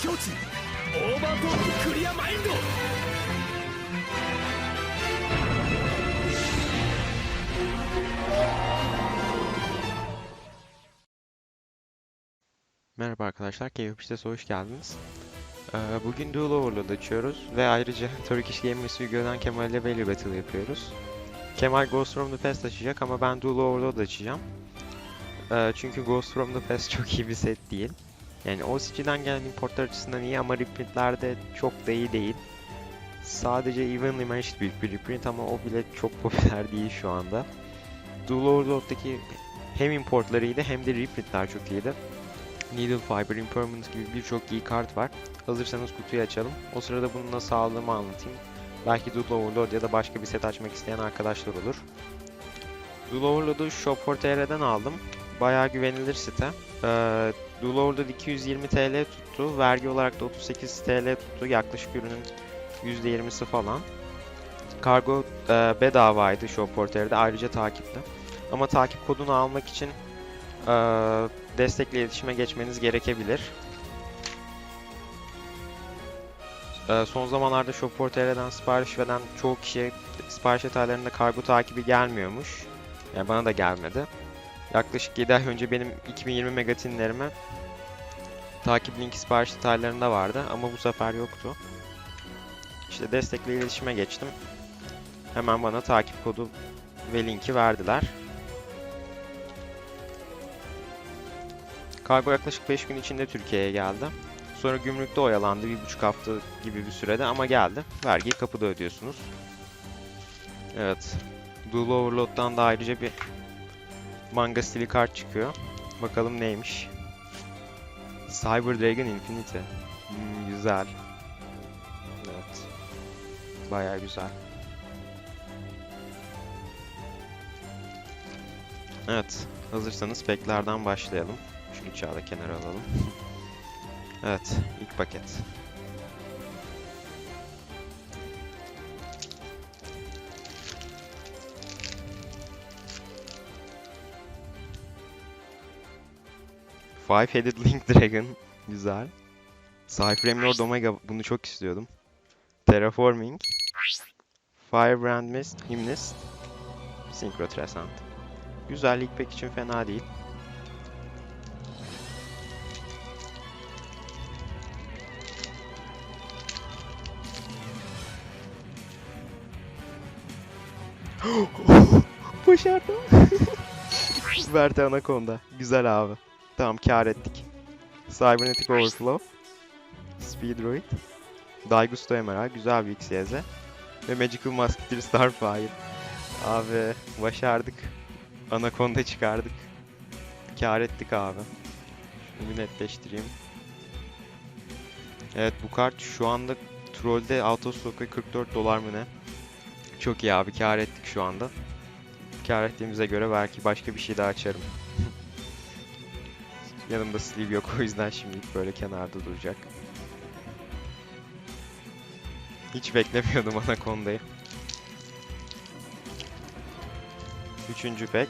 境地オーバートーククリアマインド Merhaba arkadaşlar, KVP'de hoş geldiniz. Ee, Bugün Duel Overload açıyoruz ve ayrıca Turkish Gamers Video'dan Kemal ile Belly Battle yapıyoruz. Kemal Ghost from the Past açacak ama ben Duel Overload açacağım. Ee, Çünkü Ghost from the Past çok iyi bir set değil. Yani OCG'den gelen importlar açısından iyi ama reprintlerde çok da iyi değil. Sadece Evenly Matched büyük bir reprint ama o bile çok popüler değil şu anda. Duel Overload'daki hem importlarıydı hem de reprintler çok iyiydi. Needle Fiber, Impermanent gibi birçok iyi kart var. Hazırsanız kutuyu açalım. O sırada bunu nasıl aldığımı anlatayım. Belki Doodle Overload ya da başka bir set açmak isteyen arkadaşlar olur. Doodle Overload'u Shop4TR'den aldım. Bayağı güvenilir site. Ee, Doodle Overload 220 TL tuttu. Vergi olarak da 38 TL tuttu. Yaklaşık ürünün %20'si falan. Kargo e, bedavaydı Shop4TR'de. Ayrıca takipli. Ama takip kodunu almak için e, destekle iletişime geçmeniz gerekebilir. Ee, son zamanlarda Shop4TR'den sipariş veren çoğu kişiye sipariş detaylarında kargo takibi gelmiyormuş. Yani bana da gelmedi. Yaklaşık 7 ay önce benim 2020 megatinlerime takip linki sipariş detaylarında vardı ama bu sefer yoktu. İşte destekle iletişime geçtim. Hemen bana takip kodu ve linki verdiler. Kargo yaklaşık 5 gün içinde Türkiye'ye geldi. Sonra gümrükte oyalandı bir buçuk hafta gibi bir sürede ama geldi. Vergiyi kapıda ödüyorsunuz. Evet. Dual Overload'dan da ayrıca bir manga stili kart çıkıyor. Bakalım neymiş. Cyber Dragon Infinity. Hmm, güzel. Evet. Baya güzel. Evet. Hazırsanız peklerden başlayalım. Şu bıçağı da kenara alalım. evet, ilk paket. Five-Headed Link Dragon. Güzel. Cypher Emerald Omega. Bunu çok istiyordum. Terraforming. Firebrand Mist. Hymnist. Synchro Trescent. Güzel, ilk pek için fena değil. Başardım. Verte Anaconda. Güzel abi. Tamam kar ettik. Cybernetic Overflow. Speedroid. Daigusto Emerald. Güzel bir XYZ. Ve Magical Musketeer Starfire. Abi başardık. Anaconda çıkardık. Kar ettik abi. Şunu netleştireyim. Evet bu kart şu anda Troll'de Autostock'a 44 dolar mı ne? Çok iyi abi kar ettik şu anda. Kar ettiğimize göre belki başka bir şey daha açarım. Yanımda sleeve yok o yüzden şimdilik böyle kenarda duracak. Hiç beklemiyordum Anaconda'yı. Üçüncü pack.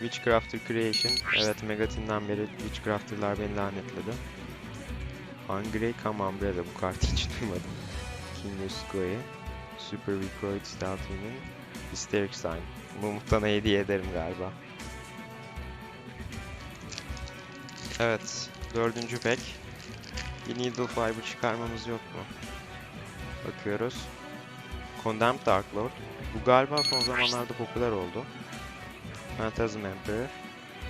Witchcrafter Creation. Evet Megatin'den beri Witchcrafter'lar beni lanetledi. Hungry Come Umbrella bu kartı hiç duymadım. King Square. Super Recroid Stealth Union. Hysteric Sign. Bu muhtana hediye ederim galiba. Evet. Dördüncü pack. Bir Needle Fiber çıkarmamız yok mu? Bakıyoruz. Condemned Dark Lord. Bu galiba son zamanlarda popüler oldu. Phantasm Emperor.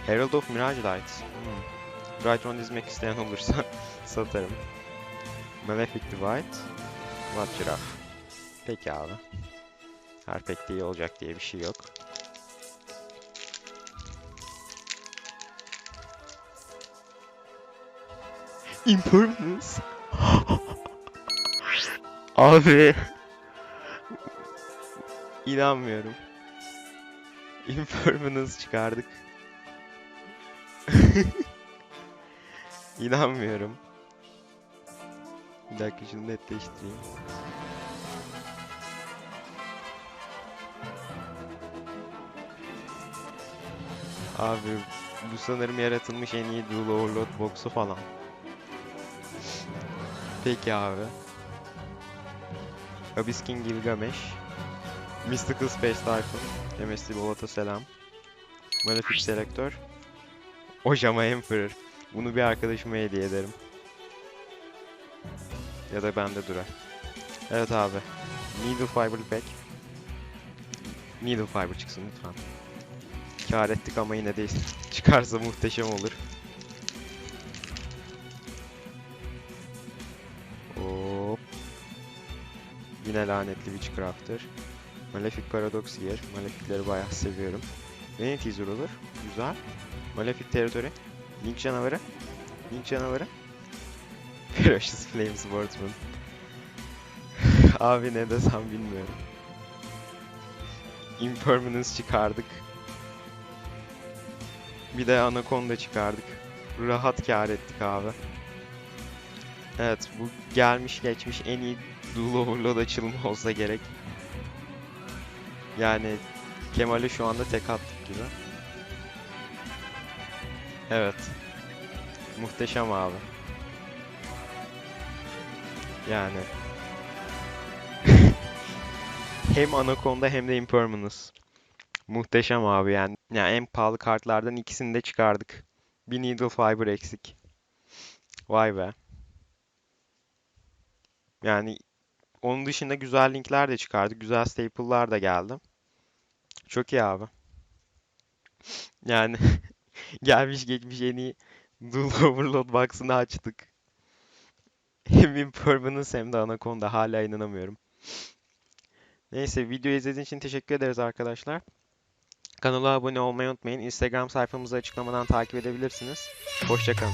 Herald of Mirage Light. Hmm. Brightron dizmek isteyen olursa satarım. Malefic Divide. Giraffe. Peki abi. Her pek de iyi olacak diye bir şey yok. Impermanence. Abi. İnanmıyorum. Impermanence çıkardık. İnanmıyorum. Bir dakika şunu netleştireyim. Abi bu sanırım yaratılmış en iyi Dual Overload box'u falan. Peki abi. Abiskin Gilgamesh. Mystical Space Typhoon. MST Bolot'a selam. Malefic Selector. Ojama Emperor. Bunu bir arkadaşıma hediye ederim. Ya da bende durar. Evet abi. Needle Fiber Pack. Needle Fiber çıksın lütfen. Kar ettik ama yine de çıkarsa muhteşem olur. Hop. Yine lanetli Witchcrafter. Malefic Paradox Gear. Malefic'leri bayağı seviyorum. Yeni teaser olur. Güzel. Malefic Territory. Link canavarı. Link canavarı. Ferocious Flame Swordsman. Abi ne desem bilmiyorum. Impermanence çıkardık. Bir de Anaconda çıkardık. Rahat kar ettik abi. Evet bu gelmiş geçmiş en iyi Dual Overload açılımı olsa gerek. Yani Kemal'e şu anda tek attık gibi. Evet. Muhteşem abi. Yani. hem Anaconda hem de Impermanence. Muhteşem abi yani. Yani en pahalı kartlardan ikisini de çıkardık. Bir Needle Fiber eksik. Vay be. Yani onun dışında güzel linkler de çıkardık. Güzel staple'lar da geldi. Çok iyi abi. Yani gelmiş geçmiş en iyi Dual Overload box'ını açtık. Hem Impermanence hem de Anaconda. Hala inanamıyorum. Neyse videoyu izlediğiniz için teşekkür ederiz arkadaşlar. Kanala abone olmayı unutmayın. Instagram sayfamızı açıklamadan takip edebilirsiniz. Hoşçakalın.